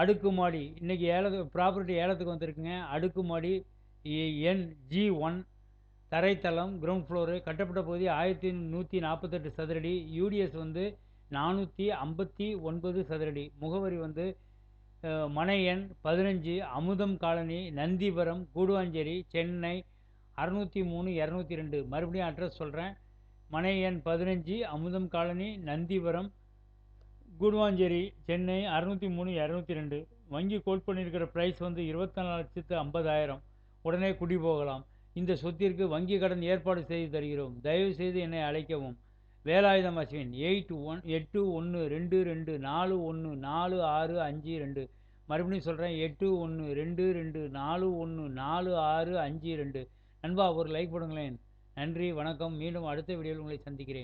அடுக்குமாடி இன்றைக்கி ஏலத்து ப்ராப்பர்ட்டி ஏலத்துக்கு வந்திருக்குங்க. அடுக்குமாடி என் ஜி ஒன் தரைத்தளம் கிரவுண்ட் ஃப்ளோரு கட்டப்பட்ட பகுதி ஆயிரத்தி நூற்றி நாற்பத்தெட்டு சதுரடி யூடிஎஸ் வந்து நானூற்றி ஐம்பத்தி ஒன்பது சதுரடி. முகவரி வந்து மனை எண் பதினஞ்சு அமுதம் காலனி நந்திவரம் கூடுவாஞ்சேரி சென்னை அறுநூற்றி மூணு இரநூத்தி ரெண்டு. மறுபடியும் அட்ரஸ் சொல்கிறேன் மனை எண் பதினஞ்சு அமுதம் காலனி நந்திவரம் கூடுவாஞ்சேரி சென்னை அறுநூற்றி மூணு இரநூத்தி ரெண்டு வங்கி கோட் பண்ணியிருக்கிற ப்ரைஸ் வந்து இருபத்தி நாலு லட்சத்து ஐம்பதாயிரம். உடனே குடி போகலாம். இந்த சொத்திற்கு வங்கி கடன் ஏற்பாடு செய்து தருகிறோம். தயவு செய்து என்னை அழைக்கவும். வேலாயுதம் அஸ்வின் எயிட் ஒன் எட்டு ஒன்று ரெண்டு ரெண்டு நாலு ஒன்று நாலு ஆறு அஞ்சு ரெண்டு. மறுபடியும் சொல்கிறேன் எட்டு ஒன்று ரெண்டு ரெண்டு நாலு ஒன்று நாலு ஆறு அஞ்சு ரெண்டு. நண்பா ஒரு லைக் போடுங்களேன். நன்றி வணக்கம். மீண்டும் அடுத்த வீடியோவில் உங்களை சந்திக்கிறேன்.